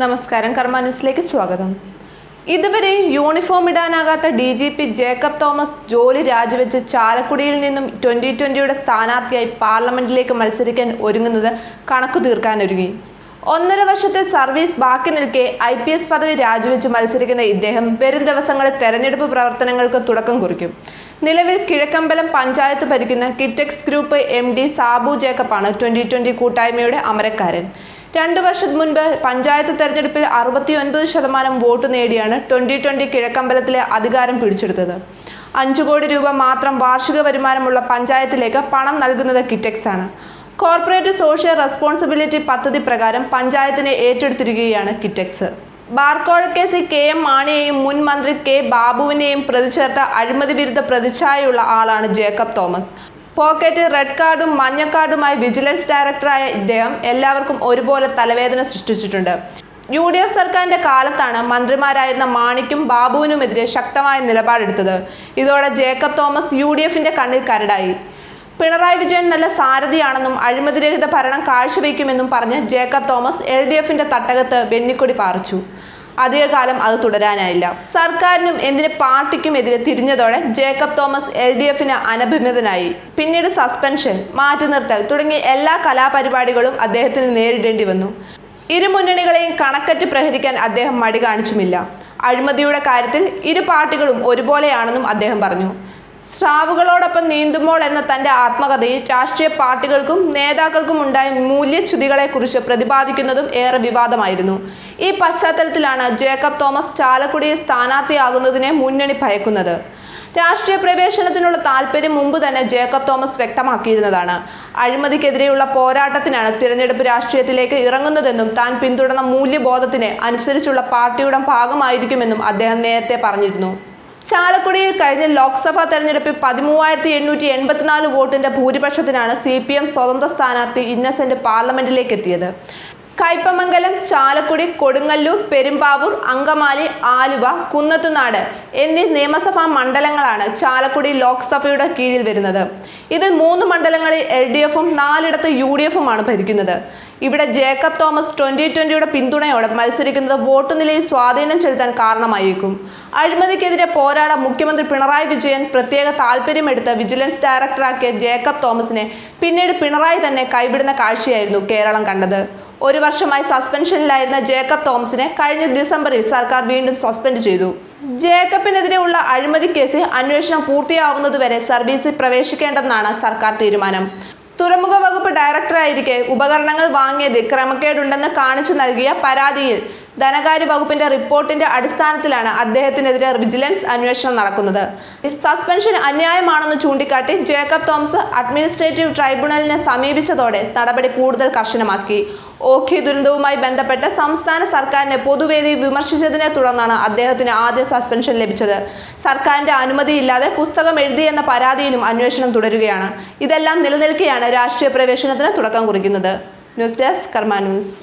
നമസ്കാരം കർമ്മ ന്യൂസിലേക്ക് സ്വാഗതം. ഇതുവരെ uniform ഇടാനാകാത്ത D G P Jacob Thomas ജോലി രാജിവെച്ച് ചാലക്കുടിയിൽ നിന്നും ട്വന്റി ട്വന്റിയുടെ സ്ഥാനാർത്ഥിയായി പാർലമെന്റിലേക്ക് മത്സരിക്കാൻ ഒരുങ്ങുന്നത് കണക്കു തീർക്കാനൊരുങ്ങി. ഒന്നര വർഷത്തെ സർവീസ് ബാക്കി നിൽക്കെ ഐ പി എസ് പദവി രാജിവെച്ച് മത്സരിക്കുന്ന ഇദ്ദേഹം വരും ദിവസങ്ങളിൽ തെരഞ്ഞെടുപ്പ് പ്രവർത്തനങ്ങൾക്ക് തുടക്കം കുറിക്കും. നിലവിൽ കിഴക്കമ്പലം പഞ്ചായത്ത് ഭരിക്കുന്ന Kitex group M D Sabu ജേക്കബാണ് twenty twenty കൂട്ടായ്മയുടെ അമരക്കാരൻ. രണ്ടു വർഷം മുൻപ് പഞ്ചായത്ത് തെരഞ്ഞെടുപ്പിൽ അറുപത്തിയൊൻപത് ശതമാനം വോട്ട് നേടിയാണ് ട്വന്റി ട്വന്റി കിഴക്കമ്പലത്തിലെ അധികാരം പിടിച്ചെടുത്തത്. അഞ്ചു കോടി രൂപ മാത്രം വാർഷിക വരുമാനമുള്ള പഞ്ചായത്തിലേക്ക് പണം നൽകുന്നത് കിറ്റക്സ് ആണ് കോർപ്പറേറ്റ് സോഷ്യൽ റെസ്പോൺസിബിലിറ്റി പദ്ധതി പ്രകാരം പഞ്ചായത്തിനെ ഏറ്റെടുത്തിരിക്കുകയാണ് കിറ്റക്സ്. ബാർക്കോഴ കേസിൽ കെ എം മാണിയെയും മുൻ മന്ത്രി കെ ബാബുവിനെയും പ്രതിചേർത്ത അഴിമതി വിരുദ്ധ പ്രതിച്ഛായുള്ള ആളാണ് ജേക്കബ് തോമസ്. പോക്കറ്റ് റെഡ് കാർഡും മഞ്ഞ കാർഡുമായി വിജിലൻസ് ഡയറക്ടറായ ഇദ്ദേഹം എല്ലാവർക്കും ഒരുപോലെ തലവേദന സൃഷ്ടിച്ചിട്ടുണ്ട്. യു ഡി എഫ് സർക്കാരിന്റെ കാലത്താണ് മന്ത്രിമാരായിരുന്ന മാണിക്കും ബാബുവിനുമെതിരെ ശക്തമായ നിലപാടെടുത്തത്. ഇതോടെ ജേക്കബ് തോമസ് യു ഡി എഫിന്റെ കണ്ണിൽ കരടായി. പിണറായി വിജയൻ നല്ല സാരഥിയാണെന്നും അഴിമതിരഹിത ഭരണം കാഴ്ചവെക്കുമെന്നും പറഞ്ഞ് ജേക്കബ് തോമസ് എൽ ഡി എഫിന്റെ തട്ടകത്ത് വെന്നിക്കൊടി പാറിച്ചു. അധികകാലം അത് തുടരാനായില്ല. സർക്കാരിനും എന്തിന് പാർട്ടിക്കും എതിരെ തിരിഞ്ഞതോടെ ജേക്കബ് തോമസ് എൽ ഡി എഫിന് അനഭിമിതനായി. പിന്നീട് സസ്പെൻഷൻ മാറ്റി നിർത്തൽ തുടങ്ങിയ എല്ലാ കലാപരിപാടികളും അദ്ദേഹത്തിന് നേരിടേണ്ടി വന്നു. ഇരു മുന്നണികളെയും കണക്കറ്റ് പ്രഹരിക്കാൻ അദ്ദേഹം മടി കാണിച്ചുമില്ല. അഴിമതിയുടെ കാര്യത്തിൽ ഇരു പാർട്ടികളും ഒരുപോലെയാണെന്നും അദ്ദേഹം പറഞ്ഞു. സ്രാവുകളോടൊപ്പം നീന്തുമ്പോൾ എന്ന തന്റെ ആത്മകഥയിൽ രാഷ്ട്രീയ പാർട്ടികൾക്കും നേതാക്കൾക്കും ഉണ്ടായ മൂല്യച്യുതികളെക്കുറിച്ച് പ്രതിപാദിക്കുന്നതും ഏറെ വിവാദമായിരുന്നു. ഈ പശ്ചാത്തലത്തിലാണ് ജേക്കബ് തോമസ് ചാലക്കുടിയെ സ്ഥാനാർത്ഥിയാകുന്നതിനെ മുന്നണി ഭയക്കുന്നത്. രാഷ്ട്രീയ പ്രവേശനത്തിനുള്ള താല്പര്യം മുമ്പ് തന്നെ ജേക്കബ് തോമസ് വ്യക്തമാക്കിയിരുന്നതാണ്. അഴിമതിക്കെതിരെയുള്ള പോരാട്ടത്തിനാണ് തിരഞ്ഞെടുപ്പ് രാഷ്ട്രീയത്തിലേക്ക് ഇറങ്ങുന്നതെന്നും താൻ പിന്തുടർന്ന മൂല്യബോധത്തിന് അനുസരിച്ചുള്ള പാർട്ടിയുടെ ഭാഗമായിരിക്കുമെന്നും അദ്ദേഹം നേരത്തെ പറഞ്ഞിരുന്നു. ചാലക്കുടിയിൽ കഴിഞ്ഞ ലോക്സഭാ തെരഞ്ഞെടുപ്പിൽ പതിമൂവായിരത്തി എണ്ണൂറ്റി എൺപത്തിനാല് വോട്ടിന്റെ ഭൂരിപക്ഷത്തിനാണ് സി പി എം സ്വതന്ത്ര സ്ഥാനാർത്ഥി ഇന്നസെന്റ് പാർലമെന്റിലേക്ക് എത്തിയത്. കയ്പമംഗലം ചാലക്കുടി കൊടുങ്ങല്ലൂർ പെരുമ്പാവൂർ അങ്കമാലി ആലുവ കുന്നത്തുനാട് എന്നീ നിയമസഭാ മണ്ഡലങ്ങളാണ് ചാലക്കുടി ലോക്സഭയുടെ കീഴിൽ വരുന്നത്. ഇതിൽ മൂന്ന് മണ്ഡലങ്ങളിൽ എൽ ഡി എഫും നാലിടത്ത് യു ഡി എഫുമാണ് ഭരിക്കുന്നത്. ഇവിടെ ജേക്കബ് തോമസ് ട്വന്റി ട്വന്റിയുടെ പിന്തുണയോടെ മത്സരിക്കുന്നത് വോട്ട് നിലയിൽ സ്വാധീനം ചെലുത്താൻ കാരണമായേക്കും. അഴിമതിക്കെതിരെ പോരാടാൻ മുഖ്യമന്ത്രി പിണറായി വിജയൻ പ്രത്യേക താല്പര്യമെടുത്ത് വിജിലൻസ് ഡയറക്ടറാക്കിയ ജേക്കബ് തോമസിനെ പിന്നീട് പിണറായി തന്നെ കൈവിടുന്ന കാഴ്ചയായിരുന്നു കേരളം കണ്ടത്. ഒരു വർഷമായി സസ്പെൻഷനിലായിരുന്ന ജേക്കബ് തോമസിനെ കഴിഞ്ഞ ഡിസംബറിൽ സർക്കാർ വീണ്ടും സസ്പെൻഡ് ചെയ്തു. ജേക്കബിനെതിരെയുള്ള അഴിമതി കേസിൽ അന്വേഷണം പൂർത്തിയാവുന്നതുവരെ സർവീസിൽ പ്രവേശിക്കേണ്ടെന്നാണ് സർക്കാർ തീരുമാനം. തുറമുഖ വകുപ്പ് ഡയറക്ടറായിരിക്കെ ഉപകരണങ്ങൾ വാങ്ങിയതിൽ ക്രമക്കേടുണ്ടെന്ന് കാണിച്ചു നൽകിയ പരാതിയിൽ ധനകാര്യ വകുപ്പിന്റെ റിപ്പോർട്ടിന്റെ അടിസ്ഥാനത്തിലാണ് അദ്ദേഹത്തിനെതിരെ വിജിലൻസ് അന്വേഷണം നടക്കുന്നത്. സസ്പെൻഷൻ അന്യായമാണെന്ന് ചൂണ്ടിക്കാട്ടി ജേക്കബ് തോമസ് അഡ്മിനിസ്ട്രേറ്റീവ് ട്രൈബ്യൂണലിനെ സമീപിച്ചതോടെ നടപടി കൂടുതൽ കർശനമാക്കി. ഓഖി ദുരന്തവുമായി ബന്ധപ്പെട്ട് സംസ്ഥാന സർക്കാരിനെ പൊതുവേദി വിമർശിച്ചതിനെ തുടർന്നാണ് അദ്ദേഹത്തിന് ആദ്യ സസ്പെൻഷൻ ലഭിച്ചത്. സർക്കാരിന്റെ അനുമതിയില്ലാതെ പുസ്തകം എഴുതിയെന്ന പരാതിയിലും അന്വേഷണം തുടരുകയാണ്. ഇതെല്ലാം നിലനിൽക്കെയാണ് രാഷ്ട്രീയ പ്രവേശനത്തിന് തുടക്കം കുറിക്കുന്നത്. News desk Karma news.